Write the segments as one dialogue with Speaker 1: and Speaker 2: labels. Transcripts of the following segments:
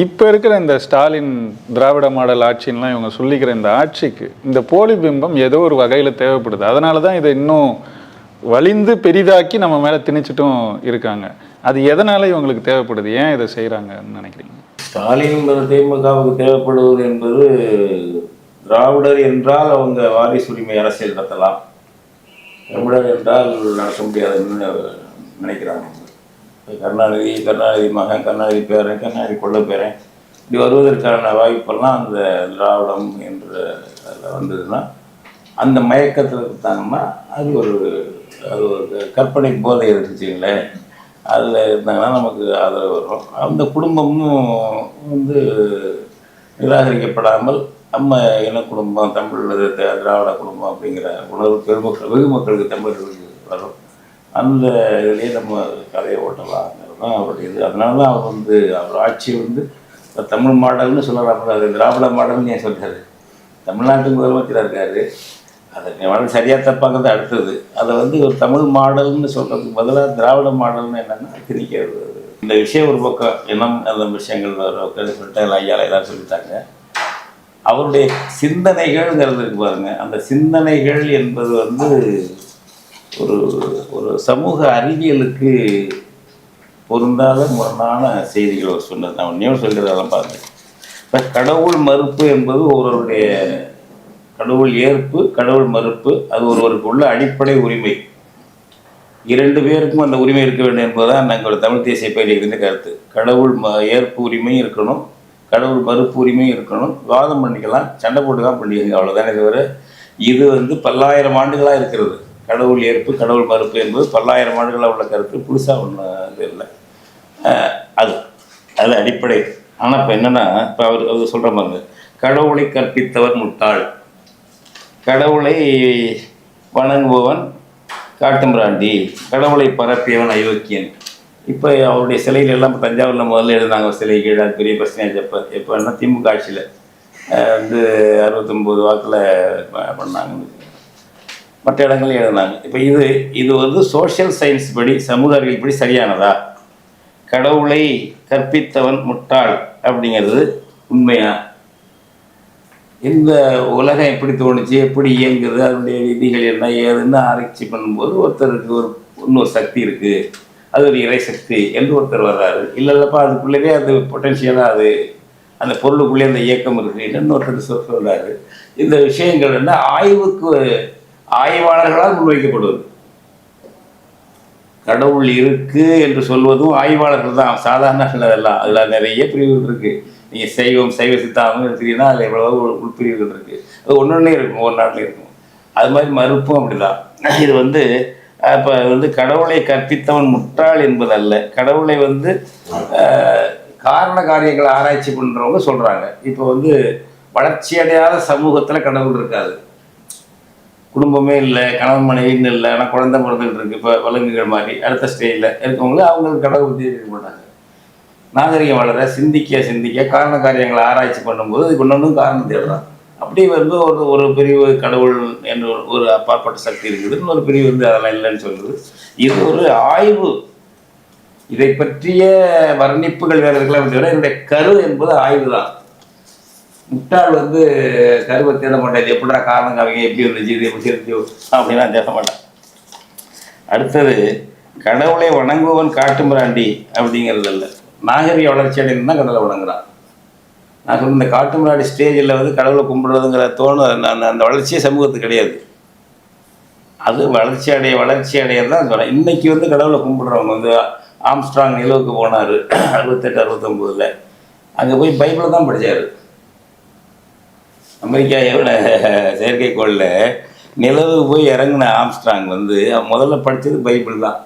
Speaker 1: இப்போ இருக்கிற இந்த ஸ்டாலின் திராவிட மாடல் ஆட்சின்லாம் இவங்க சொல்லிக்கிற இந்த ஆட்சிக்கு இந்த போலி பிம்பம் ஏதோ ஒரு வகையில் தேவைப்படுது. அதனால தான் இதை இன்னும் வலிந்து பெரிதாக்கி நம்ம மேலே திணிச்சிட்டும் இருக்காங்க. அது எதனால இவங்களுக்கு தேவைப்படுது? ஏன் இதை செய்கிறாங்கன்னு நினைக்கிறீங்க?
Speaker 2: ஸ்டாலின் திமுகவுக்கு தேவைப்படுவது என்பது திராவிடர் என்றால் அவங்க வாரிசு உரிமை அரசியல் நடத்தலாம். திராவிடர் என்றால் நடத்த முடியாதுன்னு நினைக்கிறாங்க. கருணாநிதி கருணாநிதி மகன் கருணாநிதி பேரன் கருணாநிதி கொள்ள பேரன். இப்படி வருவதற்கான வாய்ப்பெல்லாம் அந்த திராவிடம் என்ற அதில் வந்ததுன்னா அந்த மயக்கத்தில் இருந்தாங்கன்னா அது ஒரு அது ஒரு கற்பனை போதை இருந்துச்சுங்களேன் அதில் இருந்தாங்கன்னா நமக்கு ஆதரவு வரும். அந்த குடும்பமும் வந்து நிராகரிக்கப்படாமல் நம்ம இன குடும்பம் தமிழ் திராவிட குடும்பம் அப்படிங்கிற உணர்வு பெருமக்கள் வெகு மக்களுக்கு தமிழர்களுக்கு வரும். அந்த இதுலேயே நம்ம கதையை ஓட்டலாங்கிறது தான் அவருடைய இது அதனால தான் அவர் வந்து அவர் ஆட்சி வந்து தமிழ் மாடல்னு சொல்லலாம் அது திராவிட மாடல்னு ஏன் சொல்கிறாரு தமிழ்நாட்டு முதலமைச்சராக இருக்காரு. அதை மாடல் சரியாக தப்பாங்கிறது அடுத்தது. அதை வந்து ஒரு தமிழ் மாடல்னு சொல்கிறதுக்கு பதிலாக திராவிட மாடல்னு என்னென்னா திணிக்கிறது. இந்த விஷயம் ஒரு பக்கம் இனம் அந்த விஷயங்கள் ஒரு சொல்லிட்டு எல்லாம் ஐயால எல்லாம் சொல்லிட்டாங்க. அவருடைய சிந்தனைகள்ங்கிறது இருக்கு பாருங்க. அந்த சிந்தனைகள் என்பது வந்து ஒரு ஒரு சமூக அறிவியலுக்கு பொருந்தாத முரணான செய்திகள் அவர் சொன்னது. நான் ஒன்றையும் சொல்கிறதெல்லாம் பார்த்தேன் இப்போ கடவுள் மறுப்பு என்பது ஒருவருடைய கடவுள் ஏற்பு கடவுள் மறுப்பு அது ஒருவருக்கு உள்ள அடிப்படை உரிமை. இரண்டு பேருக்கும் அந்த உரிமை இருக்க வேண்டும் என்பதுதான் நாங்கள் தமிழ் தேசிய பேரியக்கத்தின் கருத்து. கடவுள் ம ஏற்பு உரிமையும் இருக்கணும் கடவுள் மறுப்பு உரிமையும் இருக்கணும். வாதம் பண்ணிக்கலாம் சண்டை போட்டு தான் பண்ணிக்கோங்க அவ்வளோதானே தவிர இது வந்து பல்லாயிரம் ஆண்டுகளாக இருக்கிறது. கடவுள் ஏற்பு கடவுள் மறுப்பு என்பது பல்லாயிரம் ஆண்டுகளாக உள்ள கருத்து புதுசாக ஒன்று இது இல்லை. அது அது அடிப்படை. ஆனால் இப்போ என்னென்னா இப்போ அவர் அவர் சொல்கிற மாதிரி கடவுளை கற்பித்தவர் முட்டாள். கடவுளை வணங்குபவன் காட்டுமிராண்டி. கடவுளை பரப்பியவன் அயோக்கியன் இப்போ அவருடைய சிலைகள் எல்லாம் இப்போ தஞ்சாவூரில் முதல்ல எழுதினாங்க சிலை கீழே பெரிய பிரச்சனையாக எப்போ எப்போன்னா திமுக ஆட்சியில் வந்து அறுபத்தொம்போது வாக்கில் பண்ணாங்க மற்ற இடங்களில் எழுதினாங்க. இப்போ இது இது வந்து சோஷியல் சயின்ஸ் படி சமூக அறிவியல் படி சரியானதா? கடவுளை கற்பித்தவன் முட்டாள் அப்படிங்கிறது உண்மையா? இந்த உலகம் எப்படி தோணுச்சு எப்படி இயங்குது அதனுடைய விதிகள் என்ன ஏதுன்னு ஆராய்ச்சி பண்ணும்போது ஒருத்தருக்கு ஒரு இன்னொரு சக்தி இருக்குது அது ஒரு இறை சக்தி என்று ஒருத்தர் வர்றாரு. இல்லை இல்லைப்பா அதுக்குள்ளேயே அது பொட்டன்ஷியலாக அது அந்த பொருளுக்குள்ளே அந்த இயக்கம் இருக்குது இன்னொருத்தர் சொல்கிறாரு இந்த விஷயங்கள் என்ன ஆய்வுக்கு ஆய்வாளர்களால் முன்வைக்கப்படுவது. கடவுள் இருக்கு என்று சொல்வதும் ஆய்வாளர்கள் தான். சாதாரண அதெல்லாம் அதில் நிறைய பிரிவுகள் இருக்கு. நீங்கள் சைவம் சைவ சித்தாந்தம் எடுத்தீங்கன்னா அதில் எவ்வளவோ உள் உள்பிரிவுகள் இருக்கு. அது ஒன்று ஒன்றே இருக்கும் ஒரு நாட்டில் இருக்கும். அது மாதிரி மறுப்பும் அப்படிதான். இது வந்து இப்போ வந்து கடவுளை கற்பித்தவன் முட்டாள் என்பதல்ல. கடவுளை வந்து காரண காரியங்களை ஆராய்ச்சி பண்ணுறவங்க சொல்கிறாங்க இப்போ வந்து வளர்ச்சி அடையாத சமூகத்தில் கடவுள் இருக்காது. குடும்பமே இல்லை கணவன் மனைவின்னு இல்லை ஆனால் குழந்தை பிறந்துகிட்டு இருக்கு இப்போ விலங்குகள் மாதிரி அடுத்த ஸ்டேஜில் இருக்கவங்களும் அவங்களுக்கு கடவுள் புத்தி இருக்க மாட்டாங்க நாகரிகம் வளர சிந்திக்க சிந்திக்க காரண காரியங்களை ஆராய்ச்சி பண்ணும்போது இதுக்கு ஒன்றும் காரணம் தேடுறான் அப்படி வந்து ஒரு ஒரு பிரிவு கடவுள் என்ற ஒரு- அப்பாற்பட்ட சக்தி இருக்குதுன்னு ஒரு பிரிவு வந்து அதெல்லாம் இல்லைன்னு சொல்லுது இது ஒரு ஆய்வு. இதை பற்றிய வர்ணிப்புகள் வேறு இருக்கலாம் தவிர என்னுடைய கரு என்பது ஆய்வு தான் முட்டாள் வந்து கருவை தேட மாட்டேன் இது எப்படிடா காரணம் காமிங்க எப்படி இருந்துச்சு இது எப்படி இருந்துச்சு அப்படின்னா தேட மாட்டேன். அடுத்தது கடவுளை வணங்குவன் காட்டுமிராண்டி அப்படிங்கிறது இல்லை. நாகரிக வளர்ச்சி அடைந்து தான் கடவுளை வணங்குறான். நான் சொன்ன இந்த காட்டுமிராண்டி ஸ்டேஜில் வந்து கடவுளை கும்பிடுறதுங்கிற தோணு அந்த அந்த வளர்ச்சியே சமூகத்துக்கு கிடையாது. அது வளர்ச்சி அடைய வளர்ச்சி அடைய தான் சொல்கிறேன் இன்னைக்கு வந்து கடவுளை கும்பிடுறவங்க வந்து ஆம்ஸ்ட்ராங் நிலவுக்கு போனார். அறுபத்தெட்டு அறுபத்தொம்போதில். அங்கே போய் பைபிளை தான் படித்தார் அமெரிக்காவோட செயற்கைக்கோளில் நிலவு போய் இறங்கின ஆம்ஸ்ட்ராங் வந்து முதல்ல படித்தது பைபிள் தான்.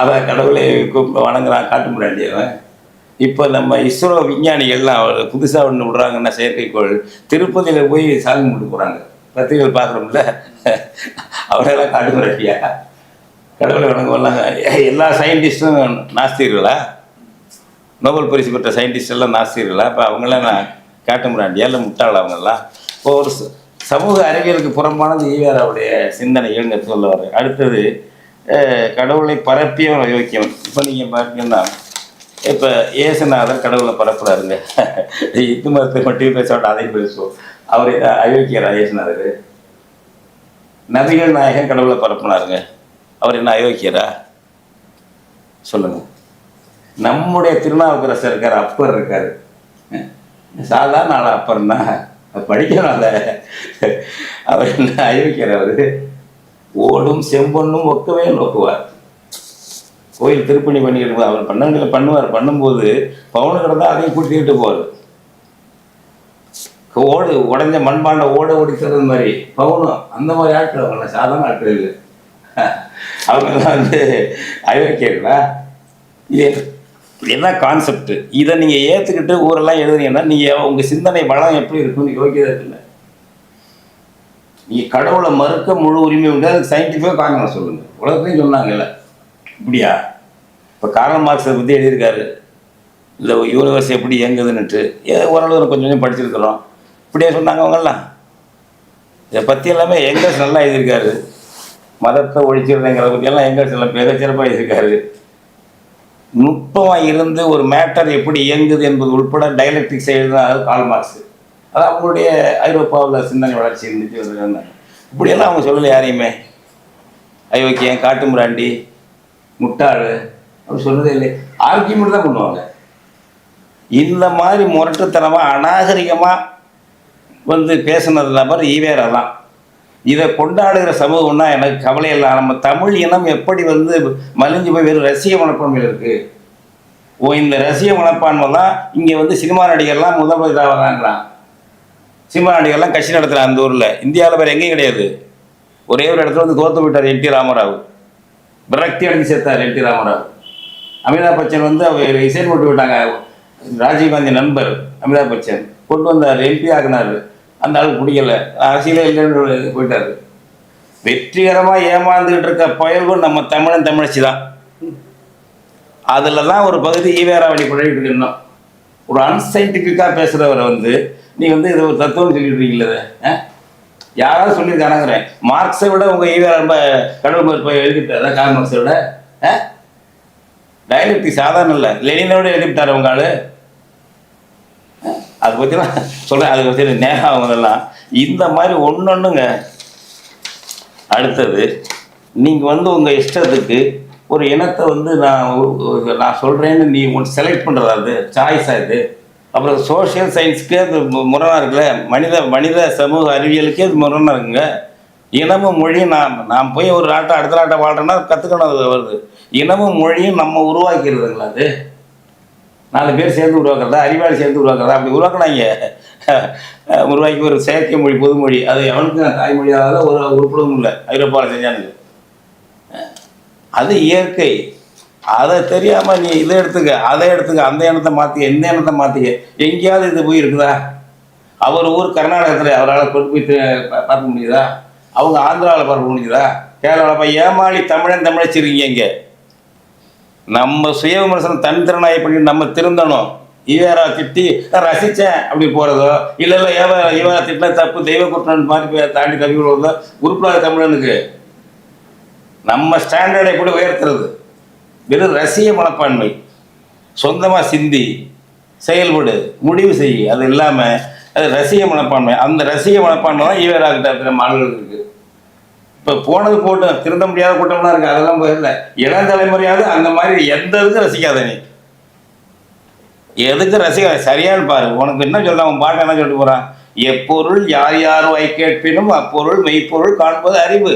Speaker 2: அதான் கடவுளை கூப்பிட்டு வணங்குறான் காட்டு முடியாண்டி அவன். இப்போ நம்ம இஸ்ரோ விஞ்ஞானிகள்லாம் அவர் புதுசாக ஒன்று விடுறாங்கன்னா செயற்கைக்கோள் திருப்பதியில் போய் சாமி கும்பிட்டு போகிறாங்க பத்திரிகள் பார்க்குறோம்ல. அவரெல்லாம் காட்டு முடியாட்டியா கடவுளை வணங்குவாங்க எல்லா சயின்டிஸ்ட்டும் நாஸ்திகர்களா நோபல் பரிசு பெற்ற சயின்டிஸ்ட் எல்லாம் நாஸ்திகர்களா இப்போ அவங்களாம் நான் காட்ட முடியாண்டியா இல்லை முட்டாள் அவங்கெல்லாம். இப்போ ஒரு சமூக அறிவியலுக்கு புறம்பானது ஈவேராவுடைய சிந்தனைகள்ங்க சொல்ல சொல்லுவார். அடுத்தது கடவுளை பரப்பியவன் யோக்கியம் இப்போ நீங்கள் பார்த்தீங்கன்னா இப்போ ஏசுநாதர் கடவுளை பரப்புறாருங்க. இந்து மதத்தை மட்டும் பேசாட்ட அதை அதையும் பேசுவோம். அவர் அயோக்கியரா ஏசுநாதர் நபிகள் நாயகன் கடவுளை பரப்புனாருங்க. அவர் என்ன அயோக்கியரா? சொல்லுங்க. நம்முடைய திருநாவுக்கரசர் இருக்கார் அப்பர் இருக்கார். சாதாரண ஆள் அப்பர்னா படிக்கிறனால அவர் என்ன அறிவிக்கிறவர் ஓடும் செம்பொண்ணும் ஒக்கவே நோக்குவார். கோயில் திருப்பணி பண்ணிக்கிட்டு இருக்கும்போது அவர் பண்ணங்களை பண்ணுவார். பண்ணும்போது பவுனு கிடந்தா அதையும் கூட்டிகிட்டு போவார். ஓடு உடஞ்ச மண்பாண்டை ஓட ஓடிக்கிறது மாதிரி. பவுனும் அந்த மாதிரி ஆட்கள் அவங்க சாதாரண ஆட்கள் இல்லை. அவங்கெல்லாம் வந்து அயோக்கியர்களா இது என்ன கான்செப்ட் இதை நீங்கள் ஏற்றுக்கிட்டு ஊரெல்லாம் எழுதுனீங்கன்னா நீங்கள் உங்கள் சிந்தனை வளம் எப்படி இருக்கும்னு யோகியதா இல்லை. நீங்கள் கடவுளை மறுக்க முழு உரிமை உண்டு அதுக்கு சயின்டிஃபிக்காக காரணம் சொல்லுங்கள் உலகத்தையும் சொன்னாங்கல்ல. இப்படியா? இப்போ கார்ல் மார்க்ஸை பற்றி எழுதியிருக்காரு. இந்த யூனிவர்ஸ் எப்படி இயங்குதுன்னுட்டு ஏதோ ஓரளவு கொஞ்சம் கொஞ்சம் படிச்சிருக்கிறோம். இப்படியே சொன்னாங்க அவங்கெல்லாம். இதை பற்றி எல்லாமே எங்கல்ஸ் நல்லா எழுதியிருக்காரு. மதத்தை ஒழிச்சிருந்தேங்கிறத பற்றியெல்லாம் எங்கல்ஸ் எல்லாம் மிகச்சிறப்பாக எழுதியிருக்காரு. நுட்பமாக இருந்து ஒரு மேட்டர் எப்படி இயங்குது என்பது உட்பட டைலக்டிக்ஸ் எழுதினார் கால்மார்க்ஸ் அது அவங்களுடைய ஐரோப்பாவில் சிந்தனை வளர்ச்சி இருந்துச்சு வந்திருக்காங்க இப்படியெல்லாம் அவங்க சொல்லலை யாரையுமே. அயோக்கியன் காட்டு மிராண்டி முட்டாள் அப்படி சொன்னதே இல்லை. ஆர்கியூமெண்ட் தான் பண்ணுவாங்க. இந்த மாதிரி முரட்டுத்தனமாக அநாகரிகமாக வந்து பேசுனது நபர் ஈவேரா தான். இதை கொண்டாடுகிற சமூகம்னா எனக்கு கவலை இல்லை. நம்ம தமிழ் இனம் எப்படி வந்து மலிஞ்சு போய் வெறும் ரசிக மனப்பான்மையில் இருக்குது ஓ இந்த ரசிக மனப்பான்மை தான் இங்கே வந்து சினிமா நடிகர்லாம் முதல்வர் வராங்களாம் சினிமா நடிகர்லாம் கட்சி நடத்துகிறான் அந்த ஊரில். இந்தியாவில் வேறு எங்கேயும் கிடையாது. ஒரே ஒரு இடத்துல வந்து கோத்து விட்டார் என் டி ராமராவ். விரக்தி அடைஞ்சு சேர்த்தார் என் டி ராமராவ். அமிதாப் பச்சன் வந்து அவர் இசைன் போட்டு விட்டாங்க. ராஜீவ்காந்தி நண்பர் அமிதாப் பச்சன். கொண்டு வந்தார். எம்பி ஆகினார் அந்த ஆள் பிடிக்கல அரசியலே இல்லைன்னு போயிட்டார். வெற்றிகரமாக ஏமாந்துகிட்டு இருக்க பயல்கள் நம்ம தமிழன் தமிழச்சி தான். அதில் தான் ஒரு பகுதி ஈவேரா வழி பழகிட்டு இருந்தோம் ஒரு அன்சைன்டிஃபிக்காக பேசுகிறவரை வந்து நீ வந்து இது ஒரு தத்துவம் சொல்லிட்டு இருக்கீங்களே ஆ? யாராவது சொல்லியிருக்கானுங்கிறேன். மார்க்ஸை விட உங்கள் ஈவேரா ரொம்ப கடவுள் மறுப்பை போய் எழுதிட்டார். அதான் கார் விட டைலக்டிக் சாதாரண இல்லை. லெனினோட எழுதிட்டார் உங்க ஆள். அதை பற்றி நான் சொல்கிறேன் அதை பற்றி நேரம் ஆகுதெல்லாம் இந்த மாதிரி ஒன்று ஒன்றுங்க அடுத்தது நீங்கள் வந்து உங்கள் இஷ்டத்துக்கு ஒரு இனத்தை வந்து நான் நான் சொல்கிறேன்னு நீ ஒன்று செலக்ட் பண்ணுறதா அது? சாய்ஸாக இது? அப்புறம் சோஷியல் சயின்ஸ்க்கே அது முரணாக இருக்குல்ல? மனித மனித சமூக அறிவியலுக்கே அது முரணாக இருக்குங்க. இனமும் மொழியும் நான் நான் போய் ஒரு நாட்டை அடுத்த நாட்டை வாழ்கிறேன்னா கற்றுக்கணும் அது வருது. இனமும் மொழியும் நம்ம உருவாக்கிடுதுங்களா அது? நாலு பேர் சேர்ந்து உருவாக்குறதா அறிவாளி சேர்ந்து உருவாக்குறதா அப்படி உருவாக்குனாங்க. உருவாக்கி ஒரு செயற்கை மொழி பொதுமொழி அது எவனுக்கு தாய்மொழியாக ஒரு உருப்படவும் இல்லை. ஐரோப்பாவில் செஞ்சானுங்க. அது இயற்கை. அதை தெரியாமல் நீ இதை எடுத்துக்க அதை எடுத்துக்க அந்த எண்ணத்தை மாற்றிக்க இந்த எண்ணத்தை மாற்றிக்க எங்கேயாவது இது போய் இருக்குதா? அவர் ஊர் கர்நாடகத்தில் அவரால் கொண்டு போய் பார்க்க முடியுதா? அவங்க ஆந்திராவில் பார்க்க முடியுதா? கேரளாவில் ஏமாளி தமிழன் தமிழச்சிருக்கீங்க இங்கே. நம்ம சுய விமர்சனம் தன் திறனாய் பண்ணி நம்ம திருந்தணும். ஈவேரா திட்டி ரசித்தேன் அப்படி போகிறதோ இல்லை இல்லை ஏவ ஈவேரா திட்டினா தப்பு தெய்வ குற்றம்னு மாதிரி தாண்டி தப்பி விடுறதோ உறுப்பினர் தமிழனுக்கு. நம்ம ஸ்டாண்டர்டை எப்படி உயர்த்துறது. வெறும் ரசிய மனப்பான்மை. சொந்தமாக சிந்தி செயல்படு முடிவு செய். அது இல்லாமல் அது ரசிக மனப்பான்மை. அந்த ரசிக மனப்பான்மை தான் ஈவேரா கிட்ட நம்ம ஆளுகளுக்கு இப்போ போனது போட்டும் திருந்த முடியாத கூட்டம்லாம் இருக்கு அதெல்லாம் போயிடல. இளம் தலைமுறையாவது அந்த மாதிரி எந்த இதுக்கும் ரசிக்காத நீ. எதுக்கு ரசிக்க சரியான்னு பாரு. உனக்கு என்ன சொல்றான்? உன் பாட்டு என்ன சொல்லிட்டு போறான்? எப்பொருள் யார் யார் வாய் கேட்பினும் அப்பொருள் மெய்ப்பொருள் காண்பது அறிவு.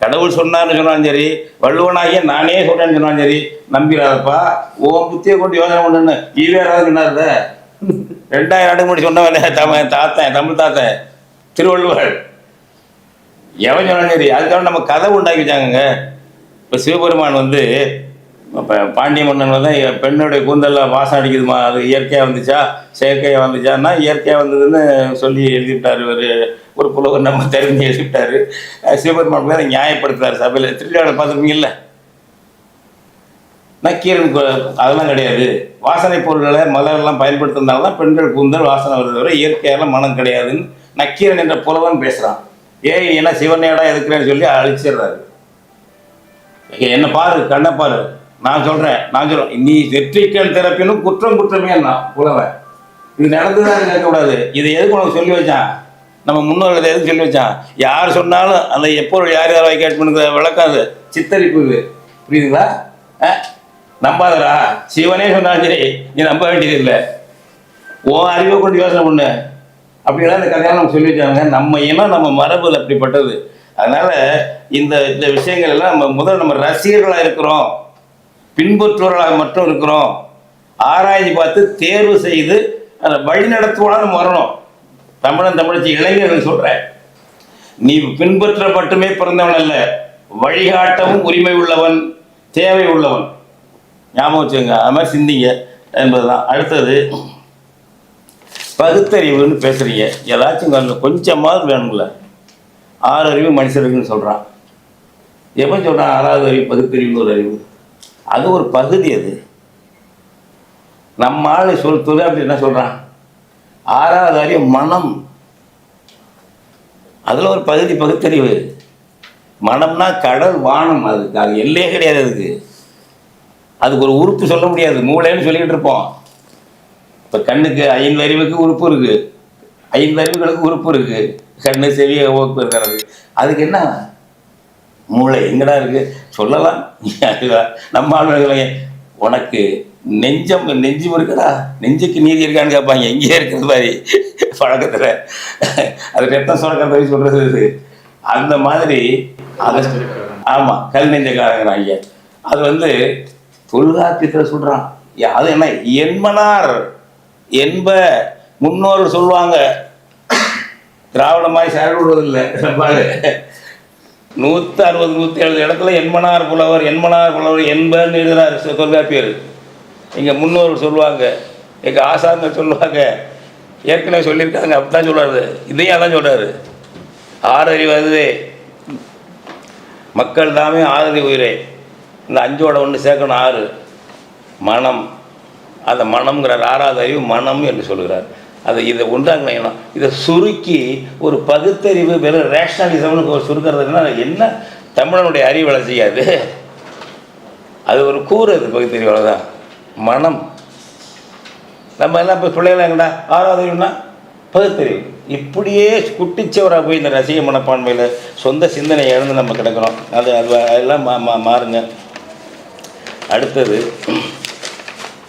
Speaker 2: கடவுள் சொன்னார்னு சொன்னாலும் சரி வள்ளுவனாகிய நானே சொல்கிறேன்னு சொன்னாலும் சரி நம்பிடாதப்பா. ஓம் புத்தியை கொண்டு யோசனை பண்ணுன்னு ஈவேராவது சொன்னார்ல? ரெண்டாயிரம் ஆண்டு முடி சொன்னவன் தமிழ் தாத்தன் தமிழ் தாத்தன் திருவள்ளுவர். எவன் சொன்னாலும் சரி அதுக்காக நம்ம கதை உண்டாக்கி வச்சாங்க இப்போ சிவபெருமான் வந்து இப்போ பாண்டிய மன்னன் வந்து பெண்ணுடைய கூந்தலில் வாசம் அடிக்குதுமா அது இயற்கையாக வந்துச்சா? செயற்கையாக வந்துச்சான்னா இயற்கையாக வந்ததுன்னு சொல்லி எழுதிவிட்டார் ஒரு ஒரு புலவர் நம்ம தெரிஞ்சு எழுதிவிட்டார். சிவபெருமான் மேலே நியாயப்படுத்துறாரு சபையில். திருவிழாவில் பார்த்துருப்பீங்கல்ல? நக்கீரன் கு- அதெல்லாம் கிடையாது. வாசனை பொருள்களை மலரெல்லாம் பயன்படுத்துறதுனால பெண்கள் கூந்தல் வாசனை வருது தவிர இயற்கையெல்லாம் மனம் கிடையாதுன்னு நக்கீரன் என்ற புலவன் பேசுகிறான் ஏய் என்ன சிவனையடா இருக்கிறேன்னு சொல்லி அழிச்சிடுறாரு. என்ன பாரு கண்ணை பாரு. நான் சொல்றேன் நான் சொல்றேன். நீ வெற்றிக்கல் திறப்பினும் குற்றம் குற்றமே நான் புலவன். இது நடந்துதான் கேட்கக்கூடாது இதை எதுக்கு உனக்கு சொல்லி வச்சான்? நம்ம முன்னோர்கள் எதுக்கு சொல்லி வச்சான்? யார் சொன்னாலும் அந்த எப்போ யார் யார் வாய் கேட்பணுங்கிற விளக்கம் அது சித்தரிப்பு இது. புரியுதுங்களா? ஆ? நம்பாதடா. சிவனே சொன்னாலும் சரி நீ நம்ப வேண்டியது இல்லை உன் அறிவை கொண்டு யோசனை பண்ணு. அப்படின்னா இந்த கதையெல்லாம் நம்ம சொல்லி வச்சாங்க. நம்ம இனம் நம்ம மரபு அப்படிப்பட்டது. அதனால இந்த இந்த விஷயங்கள் எல்லாம் நம்ம முதல் நம்ம ரசிகர்களாக இருக்கிறோம். பின்பற்றுவர்களாக மட்டும் இருக்கிறோம். ஆராய்ச்சி பார்த்து தேர்வு செய்து அதை வழி நடத்துவோட நம்ம வரணும். தமிழன் தமிழச்சி இளைஞர்கள் சொல்கிறேன் நீ பின்பற்ற மட்டுமே பிறந்தவன் அல்ல. வழிகாட்டவும் உரிமை உள்ளவன் தேவை உள்ளவன். ஞாபகம் வச்சுங்க அது மாதிரி சிந்திங்க என்பதுதான். அடுத்தது பகுத்தறிவுன்னு பேசுறீங்க. ஏதாச்சும் கொஞ்சம் கொஞ்சமாவது வேணும்ல. ஆறு அறிவு மனுஷருக்குன்னு சொல்கிறான் எப்போ சொல்கிறான் ஆறாவது அறிவு பகுத்தறிவுன்னு ஒரு அறிவு. அது ஒரு பகுதி அது. நம்ம ஆள் சொல் துறை அப்படி என்ன சொல்கிறான் ஆறாவது அறிவு மனம். அதில் ஒரு பகுதி பகுத்தறிவு. மனம்னா கடல் வானம் அதுக்கு அது எல்லையே கிடையாது அதுக்கு. அதுக்கு ஒரு உறுப்பு சொல்ல முடியாது. மூளைன்னு சொல்லிக்கிட்டு இருப்போம். இப்போ கண்ணுக்கு ஐந்து அறிவுக்கு உறுப்பு இருக்கு. ஐந்து அறிவுகளுக்கு உறுப்பு இருக்கு. கண்ணு செவி ஓப்பு இருக்கிறது. அதுக்கு என்ன? மூளை எங்கடா இருக்கு? சொல்லலாம். அதுதான். நம்ம ஆளுநர்களே உனக்கு நெஞ்சம் நெஞ்சம் இருக்குதா நெஞ்சுக்கு நீதி இருக்கான்னு கேட்பாங்க எங்கேயே இருக்கிறது மாதிரி. பழக்கத்தில் அது ரத்தம் சுரக்கிற மாதிரி சொல்றது அந்த மாதிரி அதை ஆமாம் கல் நெஞ்சக்காரங்கிறாங்க அது வந்து தொல்காப்பியத்தில் சொல்கிறான் அது என்ன? என்மனார். என்ப முன்னோர் சொல்லுவாங்க. திராவிடமாய் செயல்படுவதில்லை சேர நூற்றி அறுபது நூற்றி எழுபது இடத்துல எண்மனார் புலவர் எண்மனார் புலவர் என்பன்னு எழுதுறாரு தொல்காப்பியர். எங்கள் முன்னோர்கள் சொல்லுவாங்க. எங்கள் ஆசாங்க சொல்லுவாங்க. ஏற்கனவே சொல்லியிருக்காங்க. அப்படி தான் சொல்கிறாரு இதையும் அதான் சொல்கிறாரு ஆறறிவது மக்கள் தாமே ஆறறி உயிரே. இந்த அஞ்சோட ஒன்று சேர்க்கணும். ஆறு. மனம். அந்த மனம்ங்கிறார் ஆறாவது அறிவு மனம் என்று சொல்கிறார் அதை இதை உண்டாங்கணும் இதை சுருக்கி ஒரு பகுத்தறிவு வெறும் ரேஷனலிசம்னு ஒரு சுருக்கிறதுனா என்ன? தமிழனுடைய அறிவு வளை செய்யாது அது ஒரு கூறு அது பகுத்தறிவு அவ்வளோதான் மனம். நம்ம எல்லாம் இப்போ பிள்ளைகள் எங்கடா? ஆறாவது அறிவுனா பகுத்தறிவு. இப்படியே குட்டிச்சவராக போய் இந்த ரசிக மனப்பான்மையில் சொந்த சிந்தனை இழந்து நம்ம கிடக்கிறோம். அது அது அதெல்லாம் மா மாறுங்க. அடுத்தது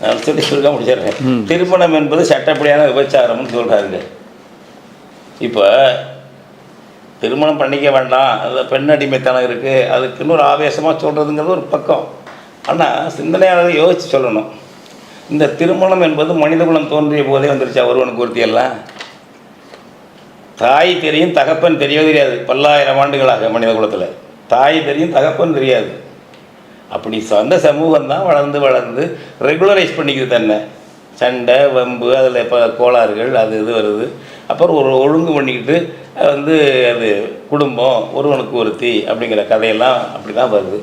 Speaker 2: நான் சொல்லி சுருக்க முடிச்சிடுறேன். திருமணம் என்பது சட்டப்படியான விபச்சாரம்னு சொல்கிறாருங்க இப்போ திருமணம் பண்ணிக்க வேண்டாம் அதில் பெண் அடிமைத்தனம் இருக்குது அதுக்குன்னு ஒரு ஆவேசமாக சொல்கிறதுங்கிறது ஒரு பக்கம். ஆனால் சிந்தனையாளர்கள் யோசித்து சொல்லணும். இந்த திருமணம் என்பது மனிதகுலம் தோன்றிய போதே வந்துருச்சா ஒருவனுக்கு ஒருத்தியெல்லாம் தாய் தெரியும் தகப்பன் தெரியவே தெரியாது. பல்லாயிரம் ஆண்டுகளாக மனித குலத்தில் தாய் தெரியும் தகப்பன் தெரியாது. அப்படி சொந்த சமூகம் தான் வளர்ந்து வளர்ந்து ரெகுலரைஸ் பண்ணிக்குது தன்னை சண்டை வம்பு அதில் இப்போ கோளாறுகள் அது இது வருது. அப்புறம் ஒரு ஒழுங்கு பண்ணிக்கிட்டு வந்து அது குடும்பம் ஒருவனுக்கு ஒருத்தி அப்படிங்கிற கதையெல்லாம் அப்படி தான் வருது.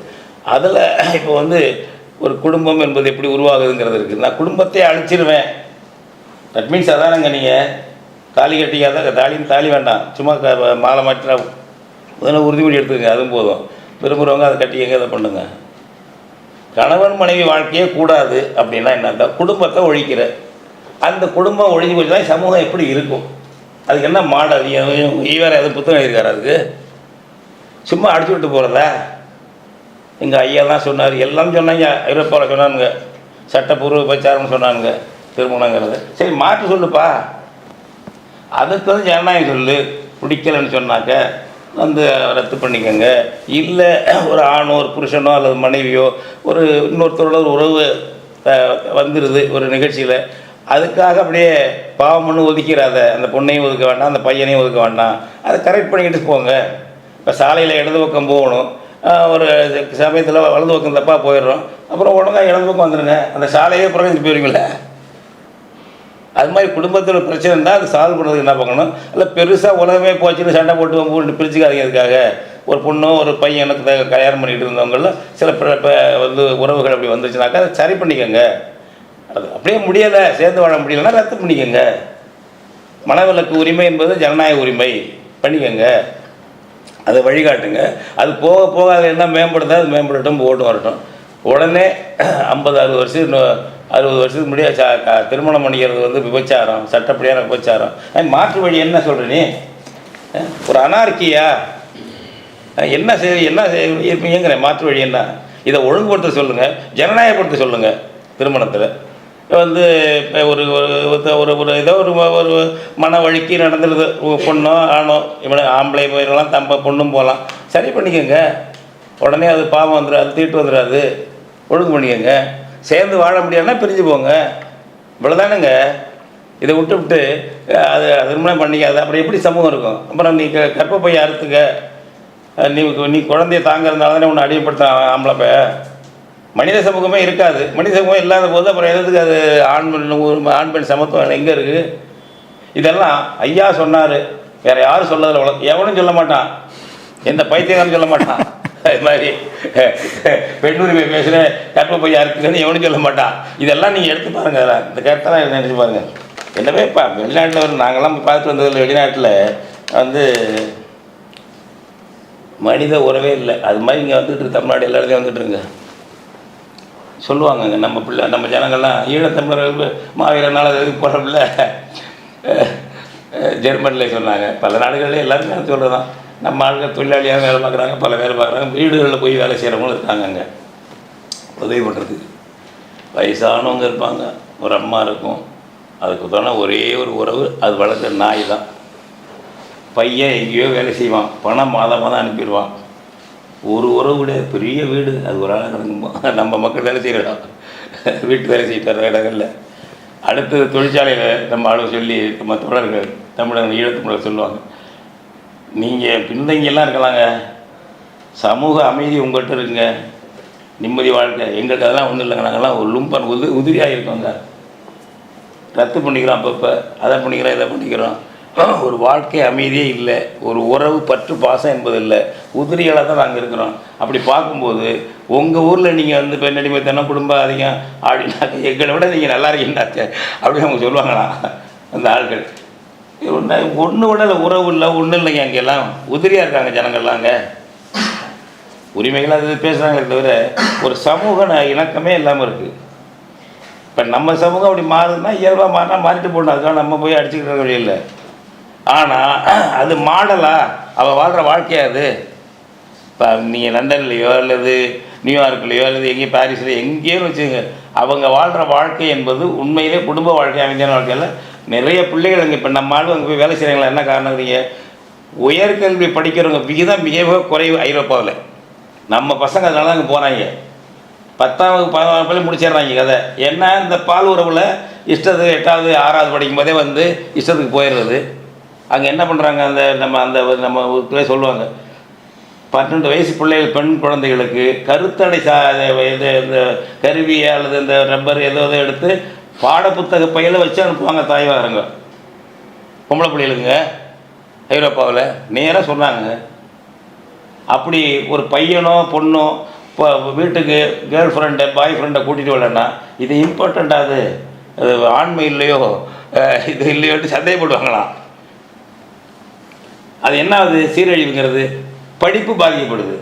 Speaker 2: அதில் இப்போ வந்து ஒரு குடும்பம் என்பது எப்படி உருவாகுதுங்கிறது இருக்குது நான் குடும்பத்தை அழிச்சிருவேன். தட் மீன்ஸ் அதானங்க நீங்கள் தாலி கட்டிக்காத தாலியும் தாலி வேண்டாம். சும்மா க மாலை மாற்றினா உறுதிமொழி எடுத்துக்கங்க அதுவும் போதும். விரும்புகிறவங்க அதை கட்டிக்கங்க இதை பண்ணுங்கள் கணவன் மனைவி வாழ்க்கையே கூடாது அப்படின்னா என்ன குடும்பத்தை ஒழிக்கிற. அந்த குடும்பம் ஒழிஞ்சு போச்சு தான் சமூகம் எப்படி இருக்கும்? அதுக்கு என்ன மாடல்? ஈவர் எதுவும் புத்தகம் எழுதியிருக்காரு அதுக்கு. சும்மா அடிச்சு விட்டு போகிறதா எங்கள் ஐயாலாம் சொன்னார். எல்லாம் சொன்னாங்க. ஐரோப்பாவில் சொன்னானுங்க. சட்டப்பூர்வ பிரச்சாரம்னு சொன்னானுங்க. திருமணங்கிறது. சரி மாற்று சொல்லுப்பா. அதுக்கு வந்து ஜனநாயகம் சொல்லு. பிடிக்கலன்னு சொன்னாக்க வந்து ரத்து பண்ணிக்கோங்க. இல்லை ஒரு ஆணோ ஒரு புருஷனோ அல்லது மனைவியோ ஒரு இன்னொருத்தரோட ஒரு உறவு வந்துடுது ஒரு நிகழ்ச்சியில். அதுக்காக அப்படியே பாவம் பண்ணி ஒதுக்கிறாத அந்த பொண்ணையும் ஒதுக்க வேண்டாம் அந்த பையனையும் ஒதுக்க வேண்டாம். அதை கரெக்ட் பண்ணிக்கிட்டு போங்க. இப்போ சாலையில் இடது பக்கம் போகணும். ஒரு சமயத்தில் வலது பக்கம் தப்பாக போயிடுறோம். அப்புறம் உடனே இடது பக்கம் வந்துடுங்க அந்த சாலையே புறக்கணிச்சு போயிருங்களே அது மாதிரி குடும்பத்தில் பிரச்சனை இருந்தால் அது சால்வ் பண்ணுறதுக்கு என்ன பார்க்கணும் இல்லை பெருசாக உலகமே போச்சுன்னு சண்டை போட்டு போட்டு பிரிச்சுக்காதீங்க அதுக்காக. ஒரு பொண்ணோ ஒரு பையன் எனக்கு கல்யாணம் பண்ணிட்டு இருந்தவங்கள சில ப- வந்து உறவுகள் அப்படி வந்துச்சுனாக்கா அதை சரி பண்ணிக்கோங்க. அது அப்படியே முடியலை சேர்ந்து வாழ முடியலைன்னா ரத்து பண்ணிக்கோங்க. மனவிலக்கு உரிமை என்பது ஜனநாயக உரிமை. பண்ணிக்கோங்க. அதை வழிகாட்டுங்க. அது போக போக அது என்ன மேம்படுதோ அது மேம்படட்டும் ஓட்டு வரட்டும். உடனே ஐம்பது அறுபது வருஷம் அறுபது வருஷத்துக்கு முன்னாடியே திருமணம் பண்ணிக்கிறது வந்து விபச்சாரம் சட்டப்படியான விபச்சாரம். மாற்று வழி என்ன சொல்கிற நீ? ஒரு அனார்க்கியா? என்ன செய் என்ன இருப்பீங்கிற மாற்று வழி என்ன? இதை ஒழுங்குபடுத்த சொல்லுங்கள் ஜனநாயகப்படுத்த சொல்லுங்கள் திருமணத்தில். வந்து இப்போ ஒரு ஒரு- ஒரு- ஒரு ஒரு ஏதோ ஒரு ஒரு மன வழிக்கு நடந்துடுது பொண்ணோ ஆணோ இவனை ஆம்பளை போயிடலாம் தம்ப பொண்ணும் போகலாம் சரி பண்ணிக்கோங்க. உடனே அது பாவம் வந்துடும் அது தீட்டு வந்துடாது ஒழுங்கு பண்ணிக்கோங்க. சேர்ந்து வாழ முடியாதுன்னா பிரிஞ்சு போங்க. இவ்வளோதானுங்க இதை விட்டு விட்டு அது திருமணம் பண்ணிக்காது. அப்புறம் எப்படி சமூகம் இருக்கும்? அப்புறம் நீ க- கர்ப்பப்பையை அறுத்துக்க. நீ நீ குழந்தைய தாங்கிறதுனால தானே உன்னை அடிமைப்படுத்த ஆம்பளை பைய மனித சமூகமே இருக்காது. மனித சமூகம் இல்லாத போது அப்புறம் எதுக்கு அது ஆண் பெண் ஆண் பெண் சமத்துவம் எங்கே இருக்குது இதெல்லாம் ஐயா சொன்னார். வேறு யாரும் சொல்லதில்ல. எவனும் சொல்ல மாட்டான். எந்த பைத்தியக்காரன் சொல்ல மாட்டான். அது மாதிரி. பெண் உரிமை பேசுகிற கற்ப பையா இருக்குன்னு எவனும் சொல்ல மாட்டான் இதெல்லாம் நீங்கள் எடுத்து பாருங்க அதெல்லாம். இந்த கருத்தெல்லாம் நினச்சி பாருங்கள் என்னவே இப்போ வெளிநாட்டில் நாங்கள்லாம் பார்த்துட்டு வந்ததில்லை. வெளிநாட்டில் வந்து மனித உறவே இல்லை. அது மாதிரி இங்கே வந்துட்டு தமிழ்நாடு எல்லா இடத்துலையும் வந்துட்டு இருங்க சொல்லுவாங்கங்க. நம்ம பிள்ளை நம்ம ஜனங்கள்லாம் ஈழத்தமிழர்கள் மாவீரனால் அது போகிறோம்ல ஜெர்மனில் சொன்னாங்க. பல நாடுகளில் எல்லாருமே அது சொல்கிறது தான் நம்ம ஆளுங்க தொழிலாளியாக வேலை பார்க்குறாங்க பல வேலை பார்க்குறாங்க. வீடுகளில் போய் வேலை செய்கிறவங்களும் இருக்காங்க அங்கே உதவி பண்ணுறதுக்கு வயசானவங்க இருப்பாங்க. ஒரு அம்மா இருக்கும். அதுக்கு தானே ஒரே ஒரு உறவு அது வளர்க்குற நாய் தான். பையன் எங்கேயோ வேலை செய்வான். பணம் மாதம் மாதம் அனுப்பிடுவான். ஒரு உறவு கூட பெரிய வீடு. அது ஒரு ஆளாக கிடக்குமா நம்ம மக்கள் வேலை செய்கிற வீட்டு வேலை செய்யிட்டு வர இடங்களில். அடுத்தது தொழிற்சாலையில் நம்ம ஆளு சொல்லி நம்ம தொடர்கள் தமிழர்கள் ஈழத்தமிழர் சொல்லுவாங்க. நீங்கள் பின்தங்கியெல்லாம் இருக்கலாங்க. சமூக அமைதி உங்கள்கிட்ட இருக்குங்க. நிம்மதி வாழ்க்கை. எங்களுக்கு அதெல்லாம் ஒன்றும் இல்லைங்க. நாங்கள்லாம் ஒரு லும்பன் உது உதிரியாக இருக்கோங்க. ரத்து பண்ணிக்கிறோம் அப்பப்போ. அதை பண்ணிக்கிறோம் இதை பண்ணிக்கிறோம். ஒரு வாழ்க்கை அமைதியே இல்லை. ஒரு உறவு பற்று பாசம் என்பது இல்லை. உதிரிகளாக தான் நாங்கள் இருக்கிறோம். அப்படி பார்க்கும்போது உங்கள் ஊரில் நீங்கள் வந்து பெண்ணடிமைத்தனம் குடும்பம் அதிகம் அப்படின்னாக்க எங்களை விட நீங்கள் நல்லா இருக்கீங்கன்னாச்சே. அப்படின்னு அவங்க சொல்லுவாங்களா அந்த ஆட்கள் ஒன்று ஒன்று இல்லை உறவு இல்லை ஒன்றும் இல்லைங்க அங்கெல்லாம் உதிரியாக இருக்காங்க ஜனங்கள்லாங்க உரிமைகள் அது பேசுகிறாங்களே தவிர ஒரு சமூக இணக்கமே இல்லாமல் இருக்குது இப்போ நம்ம சமூகம் அப்படி மாறுதுன்னா இயல்பாக மாறினா மாறிட்டு போடணும். அதுக்காக நம்ம போய் அடிச்சுக்கிட்டு இருக்க வழியில்லை. ஆனால் அது மாடலா அவள் வாழ்கிற வாழ்க்கையா அது? இப்போ நீங்கள் லண்டன்லேயோ அல்லது நியூயார்க்லேயோ அல்லது எங்கேயும் பாரிஸ்லையோ எங்கேயோ வச்சுங்க அவங்க வாழ்கிற வாழ்க்கை என்பது உண்மையிலே குடும்ப வாழ்க்கை அமைதியான வாழ்க்கையில் நிறைய பிள்ளைகள் அங்கே இப்போ நம்ம ஆளு அங்கே போய் வேலை செய்கிறாங்களா என்ன காரணங்கிறீங்க உயர்கல்வி படிக்கிறவங்க விகிதம் மிக குறைவு ஐரோப்பாவில். நம்ம பசங்க அதனால தான் அங்கே போகிறாங்க பத்தாம் வகுப்பு பள்ளி முடிச்சிடுறாங்க கதை. ஏன்னா இந்த பால் உறவில் இஷ்டத்துக்கு எட்டாவது ஆறாவது படிக்கும் போதே வந்து இஷ்டத்துக்கு போயிடுறது. அங்கே என்ன பண்ணுறாங்க அந்த நம்ம அந்த நம்ம ஊருக்குள்ளே சொல்லுவாங்க. பன்னெண்டு வயசு பிள்ளைகள் பெண் குழந்தைகளுக்கு கருத்தடை சா இது இந்த கருவி அல்லது இந்த ரப்பர் ஏதோ ஏதோ எடுத்து பாடப்புத்தக பையில் வச்சு அனுப்புவாங்க தாய்வாரங்க பொம்பளை பிள்ளைகளுங்க ஐரோப்பாவில் நேராக சொன்னாங்க. அப்படி ஒரு பையனோ பொண்ணோ இப்போ வீட்டுக்கு கேர்ள் ஃப்ரெண்டை பாய் ஃப்ரெண்டை கூட்டிகிட்டு வரலன்னா இது இம்பார்ட்டண்ட் அது? அது ஆண்மை இல்லையோ இது இல்லையோட்டு சந்தேகப்படுவாங்களாம். அது என்ன ஆகுது? சீரழிவுங்கிறது படிப்பு பாதிக்கப்படுது.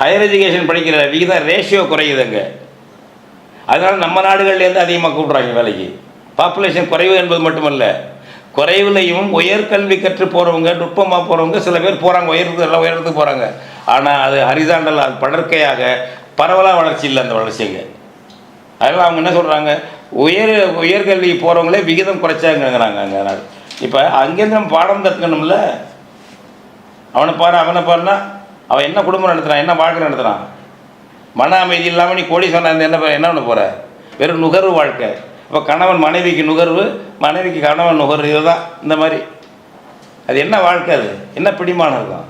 Speaker 2: ஹையர் எஜுகேஷன் படிக்கிற விகிதம் ரேஷியோ குறையுதுங்க. அதனால் நம்ம நாடுகள்லேருந்து அதிகமாக கூப்பிட்றாங்க வேலைக்கு. பாப்புலேஷன் குறைவு என்பது மட்டுமல்ல. குறைவுலையும் உயர்கல்வி கற்று போகிறவங்க நுட்பமாக போகிறவங்க சில பேர் போகிறாங்க உயர்ந்து எல்லாம் உயரத்துக்கு போகிறாங்க ஆனால் அது ஹரிசாண்டல் அது படற்கையாக பரவலாக வளர்ச்சி இல்லை அந்த வளர்ச்சிங்க. அதனால் அவங்க என்ன சொல்கிறாங்க உயர் உயர்கல்வி போகிறவங்களே விகிதம் குறைச்சாங்கிறாங்க அங்கே நாடு. இப்போ அங்கேருந்து நம்ம பாடம் கற்றுக்கணும்ல அவனை பாரு அவனை பாருன்னா அவன் என்ன குடும்பம் நடத்துகிறான் என்ன வாழ்க்கை நடத்துகிறான் மன அமைதி இல்லாமல் நீ கோடி சொன்ன என்ன என்ன பண்ண போகிற வெறும் நுகர்வு வாழ்க்கை. இப்போ கணவன் மனைவிக்கு நுகர்வு மனைவிக்கு கணவன் நுகர்வு இதுதான் இந்த மாதிரி. அது என்ன வாழ்க்கை அது? என்ன பிடிமானம் இருக்கும்?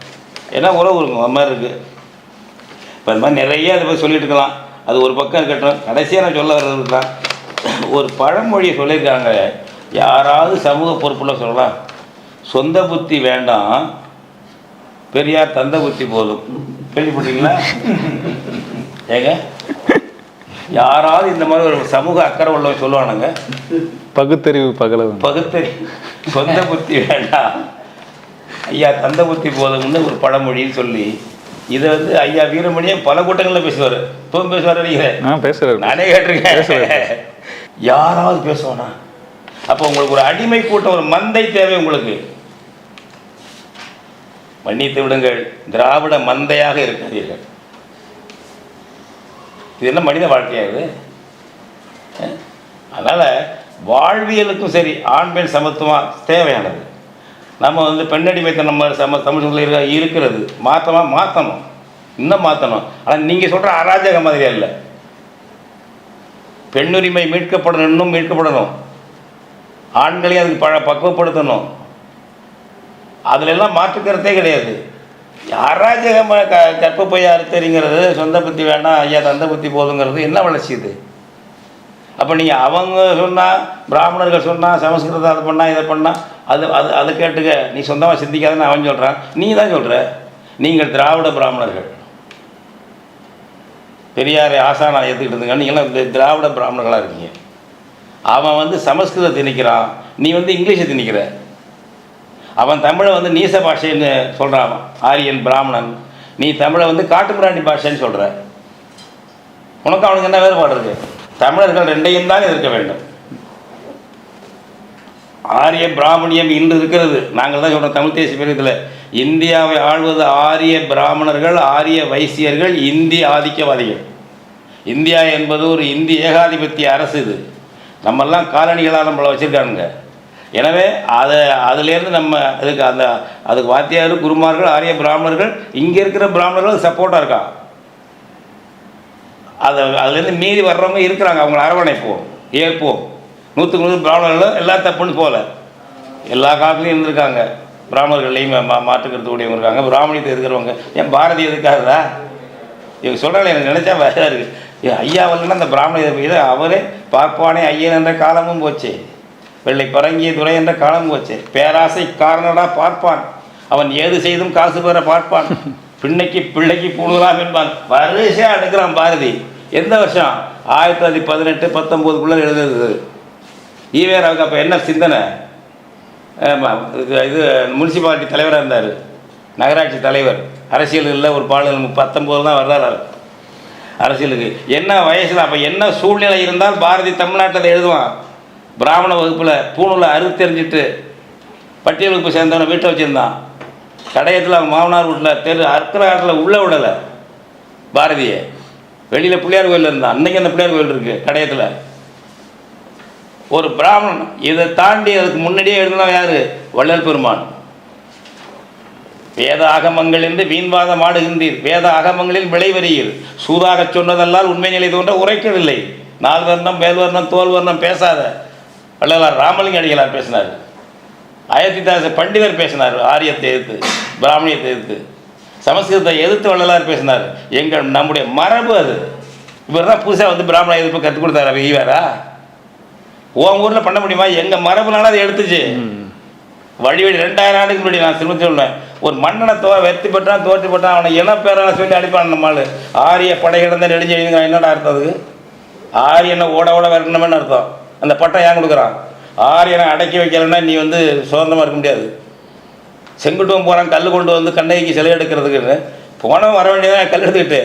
Speaker 2: என்ன உறவு இருக்கும்? அது மாதிரி இருக்குது இப்போ இந்த மாதிரி நிறைய அதை போய் சொல்லிட்டு இருக்கலாம். அது ஒரு பக்கம் இருக்கட்டும். கடைசியாக நான் சொல்ல வர்றது தான் ஒரு பழமொழியை சொல்லியிருக்காங்க. யாராவது சமூக பொறுப்புள்ள சொல்லலாம் சொந்த புத்தி வேண்டாம். பெரியார் தந்த புத்தி போதும். கேள்விப்பட்டீங்களா ஏங்க? யாராவது இந்த மாதிரி ஒரு சமூக அக்கறை உள்ளவங்க சொல்லுவானுங்க.
Speaker 1: பகுத்தறிவு பகலவன்.
Speaker 2: பகுத்தறி சொந்த புத்தி வேண்டாம். ஐயா தந்த புத்தி போதும்னு ஒரு பழமொழின்னு சொல்லி இதை வந்து ஐயா வீரமணியே பல கூட்டங்களில் பேசுவார். இப்பவும் பேசுவார்
Speaker 1: நான் பேசுகிறேன்
Speaker 2: நானே கேட்டிருக்கேன். யாராவது பேசுவானா? அப்போ உங்களுக்கு ஒரு அடிமை கூட்டம் ஒரு மந்தை தேவை உங்களுக்கு. மன்னித்து விடுங்கள். திராவிட மந்தையாக இருக்காதீர்கள் இது என்ன மனித வாழ்க்கையாது அதனால் வாழ்வியலுக்கும் சரி ஆண் பெண் சமத்துவம் தேவையானது. நம்ம வந்து பெண்ணடிமைத்தனம் நம்ம சம தமிழ் இருக்க இருக்கிறது. மாற்றமாக மாற்றணும் இன்னும் மாற்றணும் ஆனால் நீங்கள் சொல்கிற அராஜக மாதிரியா இல்லை பெண்ணுரிமை மீட்கப்படணும் இன்னும் மீட்கப்படணும். ஆண்களையும் அதுக்கு ப பக்குவப்படுத்தணும். அதிலெல்லாம் மாற்றுக்கிறதே கிடையாது. அராஜகமாக க கற்பப்பையை அறுத்தறிங்கிறது சொந்த புத்தி வேணாம் ஐயா தந்த புத்தி போதுங்கிறது. என்ன வளர்ச்சி இது? அப்போ நீங்கள் அவங்க சொன்னால் பிராமணர்கள் சொன்னால் சமஸ்கிருதம் அதை பண்ணால் இதை பண்ணால் அது அது அதை கேட்டுக்க. நீ சொந்தமாக சிந்திக்காதுன்னு அவன் சொல்கிறான் நீ தான் சொல்கிற நீங்கள் திராவிட பிராமணர்கள். பெரியாரை ஆசானா ஏற்றுக்கிட்டு இருந்துங்க நீங்களாம் இந்த திராவிட பிராமணர்களாக இருக்கீங்க. அவன் வந்து சமஸ்கிருதம் திணிக்கிறான். நீ வந்து இங்கிலீஷை திணிக்கிற. அவன் தமிழை வந்து நீச பாஷைன்னு சொல்கிறான் ஆரியன் பிராமணன். நீ தமிழை வந்து காட்டுமிராண்டி பாஷைன்னு சொல்கிற உனக்கு அவனுக்கு என்ன வேறுபாடு இருக்கு? தமிழர்கள் ரெண்டையும் தான் எதிர்க்க வேண்டும். ஆரிய பிராமணியம் இன்று இருக்கிறது. நாங்கள் தான் சொல்கிறோம் தமிழ் தேசிய பிரிவில் இந்தியாவை ஆழ்வது ஆரிய பிராமணர்கள் ஆரிய வைசியர்கள் இந்திய ஆதிக்கவாதிகள். இந்தியா என்பது ஒரு இந்திய ஏகாதிபத்திய அரசு இது. நம்மெல்லாம் காலனிகளாக நம்மளை வச்சுருக்கானுங்க. எனவே அதை அதுலேருந்து நம்ம அதுக்கு அந்த அதுக்கு வாத்தியார் குருமார்கள் ஆரிய பிராமணர்கள் இங்கே இருக்கிற பிராமணர்கள் சப்போர்ட்டாக இருக்கா? அதை அதுலேருந்து மீறி வர்றவங்க இருக்கிறாங்க அவங்கள அரவணைப்போம் ஏற்போம். நூற்றுக்கு நூறு பிராமணர்களும் எல்லாம் தப்புன்னு போகல. எல்லா காலத்துலையும் இருந்திருக்காங்க. பிராமணர்கள்லையும் மா மாற்றுக்கிறது கூடியவங்க இருக்காங்க. பிராமணியத்தை இருக்கிறவங்க ஏன் பாரதி எதுக்காகதா இவங்க சொல்கிறாங்க எனக்கு நினச்சா வேறு இருக்குது ஐயா வரலன்னா அந்த பிராமண இதை அவரே பார்ப்பானே ஐயன் என்ற காலமும் போச்சு. வெள்ளை பரங்கிய துறை என்ற காலம் போச்சு. பேராசை காரணடா பார்ப்பான். அவன் ஏது செய்தும் காசு பெற பார்ப்பான். பின்னைக்கு பிள்ளைக்கு பூணுலாம் என்பான். வருஷம் எடுக்கிறான் பாரதி. எந்த வருஷம்? ஆயிரத்தி தொள்ளாயிரத்தி பதினெட்டு பத்தொம்போதுக்குள்ளே எழுதுறது ஈவேராவுக்கு அப்போ என்ன சிந்தனை? இது இது முனிசிபாலிட்டி தலைவராக இருந்தார். நகராட்சி தலைவர். அரசியலில் ஒரு பாடல் பத்தொம்போது தான் வர்றார் அரசியலுக்கு. என்ன வயசில் அப்போ என்ன சூழ்நிலை இருந்தால் பாரதி தமிழ்நாட்டில் எழுதுவான். பிராமண வகுப்பில் பூணூலை அறுத்தெறிஞ்சிட்டு பட்டியல் வகுப்பு சேர்ந்தவனை வீட்டை வச்சுருந்தான். கடையத்தில் அவன் மாமனார் வீட்டில் தெரு அற்கிற காலத்தில் உள்ளே விடலை. பாரதியை வெளியில் பிள்ளையார் கோயில் இருந்தான் அன்றைக்கி அந்த பிள்ளையார் கோயில் இருக்குது கடையத்தில். ஒரு பிராமணன் இதை தாண்டி அதுக்கு முன்னாடியே எழுதினா யார்? வள்ளல் பெருமான். வேத ஆகமங்கள் என்று வீண்வாதம் ஆடுகின்றீர். வேத ஆகமங்களில் விளைவறியீர் சூதாக சொன்னதெல்லாம் உண்மை நிலை தோன்ற உரைக்கவில்லை. நால் வர்ணம் மேல் வர்ணம் தோல் வர்ணம் பேசாத. வள்ளலார் ராமலிங்க அடிகளார் பேசினார். அயோத்திதாச பண்டிதர் பேசினார் ஆரியத்தை எதிர்த்து பிராமணியத்தை எதிர்த்து. சமஸ்கிருதத்தை எதிர்த்து வள்ளலார் பேசினார். எங்கள் நம்முடைய மரபு அது. இவர் தான் புதுசாக வந்து பிராமண எதிர்ப்பு கற்றுக் கொடுத்தாரு ஈவாரா? உன் ஊரில் பண்ண முடியுமா? எங்கள் மரபுனால அதை எடுத்துச்சு. வழி வழி ரெண்டாயிரம் ஆண்டுக்கு முன்னாடி நான் திரும்ப சொல்லுவேன் ஒரு மன்னனை தோ வெற்றி பெற்றான் தோற்று பெற்றான் அவனை இனப்பேரால சொல்லி அடிப்பான் நம்மால் ஆரிய படைகிடந்த நெடுஞ்செழிங்க என்னடா அர்த்தம் அதுக்கு ஆரியனை ஓட ஓட வரணும்னு அர்த்தம். அந்த பட்டம் ஏன் கொடுக்குறான்? ஆரியனை அடக்கி வைக்கலைன்னா நீ வந்து சுதந்திரமாக இருக்க முடியாது. செங்குட்டுவன் போகிறான் கல் கொண்டு வந்து கண்ணகிக்கு சிலை எடுக்கிறதுக்குன்னு. போனவன் வர வேண்டியதான் கல் எடுத்துக்கிட்டு.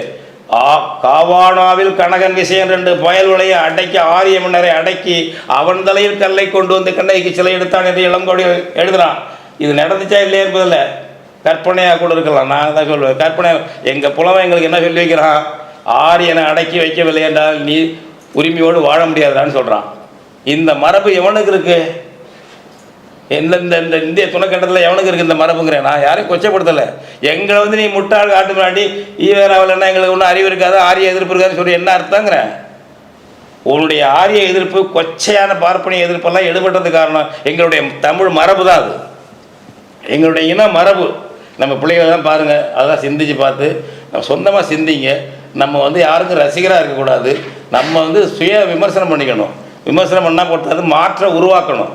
Speaker 2: ஆ காவானாவில் கனகன் விஷயம் ரெண்டு பயல்களையை அடக்கி ஆரிய மன்னரை அடக்கி அவன் தலையில் கல்லை கொண்டு வந்து கண்ணகிக்கு சிலை எடுத்தான் என்று இளங்கோடி எழுதுறான். இது நடந்துச்சா இல்லையா என்பதில்ல. கற்பனையாக கூட இருக்கலாம். நான் தான் சொல்லுவேன் கற்பனை எங்கள் புலவன் எங்களுக்கு என்ன சொல்லி வைக்கிறான்? ஆரியனை அடக்கி வைக்கவில்லை என்றால் நீ உரிமையோடு வாழ முடியாதுடான்னு சொல்கிறான் இந்த மரபு எவனுக்கு இருக்குது இந்த இந்த இந்த இந்திய துணைக்கண்டத்தில் எவனுக்கு இருக்குது இந்த மரபுங்கிறேன்? நான் யாரையும் கொச்சப்படுத்தலை. எங்களை வந்து நீ முட்டாள் காட்டு முன்னாடி ஈவேராவில்னா எங்களுக்கு ஒன்றும் அறிவு இருக்காது? ஆரிய எதிர்ப்பு இருக்காதுன்னு சொல்லி என்ன அர்த்தங்கிறேன் உன்னுடைய ஆரிய எதிர்ப்பு கொச்சையான பார்ப்பனிய எதிர்ப்பெல்லாம் எடுபட்டது காரணம் எங்களுடைய தமிழ் மரபு தான் அது. எங்களுடைய இன மரபு. நம்ம பிள்ளைகளெல்லாம் பாருங்கள் அதெல்லாம் சிந்திச்சு பார்த்து நம்ம சொந்தமாக சிந்திங்க. நம்ம வந்து யாருக்கும் ரசிகராக இருக்கக்கூடாது. நம்ம வந்து சுய விமர்சனம் பண்ணிக்கணும். விமர்சனம் பண்ணால் போட்டாது மாற்ற உருவாக்கணும்.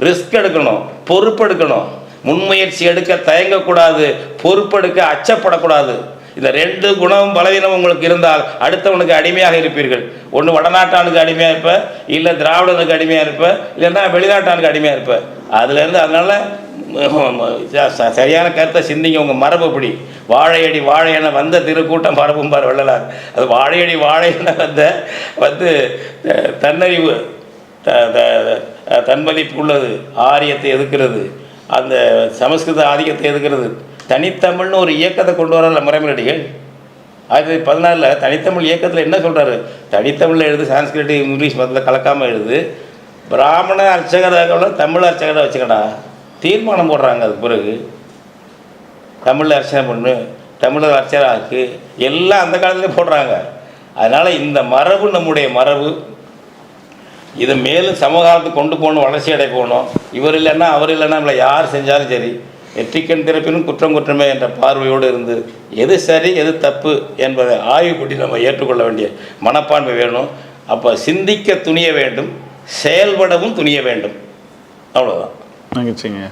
Speaker 2: ரிஸ்க் எடுக்கணும். பொறுப்பெடுக்கணும். முன்முயற்சி எடுக்க தயங்கக்கூடாது. பொறுப்பெடுக்க அச்சப்படக்கூடாது. இந்த ரெண்டு குணமும் பலவீனம் உங்களுக்கு இருந்தால் அடுத்தவனுக்கு அடிமையாக இருப்பீர்கள். ஒன்று வடநாட்டானுக்கு அடிமையாக இருப்ப இல்லை திராவிடனுக்கு அடிமையாக இருப்ப இல்லைன்னா வெளிநாட்டானுக்கு அடிமையாக இருப்ப. அதுலேருந்து அதனால் சரியான கருத்தை சிந்திங்க. உங்கள் மரபு இப்படி. வாழையடி வாழை வந்த திருக்கூட்டம் மரபும் வள்ளலார். அது வாழையடி வாழை வந்த வந்து தன்னறிவு த- த- தன்மதிப்பு உள்ளது. ஆரியத்தை எதுக்கிறது? அந்த சமஸ்கிருத ஆதிக்கத்தை எதுக்கிறது? தனித்தமிழ்னு ஒரு இயக்கத்தை கொண்டு வரல முறைமையடிகள் ஆயிரத்தி தொள்ளாயிரத்தி தனித்தமிழ் இயக்கத்தில் என்ன சொல்கிறாரு தனித்தமிழில் எழுது சான்ஸ்கிரிட் இங்கிலீஷ் மதத்தில் கலக்காமல் எழுது. பிராமண அர்ச்சகராக தமிழ் அர்ச்சகரை வச்சுக்கடா. தீர்மானம் போடுறாங்க அதுக்கு பிறகு தமிழில் அர்ச்சனை பண்ணு தமிழர் அர்ச்சகராக்கு எல்லாம் அந்த காலத்துலேயே போடுறாங்க. அதனால் இந்த மரபு நம்முடைய மரபு. இதை மேலும் சமகாலத்துக்கு கொண்டு போகணும் வளர்ச்சி அடை போகணும். இவர் இல்லைன்னா அவர் இல்லைன்னா நம்மளை யார் செஞ்சாலும் சரி வெற்றிக்கண் திறப்பினும் குற்றம் குற்றமே என்ற பார்வையோடு இருந்து எது சரி எது தப்பு என்பதை ஆய்வு கூட்டி நம்ம ஏற்றுக்கொள்ள வேண்டிய மனப்பான்மை வேணும். அப்போ சிந்திக்க துணிய வேண்டும் செயல்படவும் துணிய வேண்டும். அவ்வளோதான்
Speaker 1: மகிழ்ச்சிங்க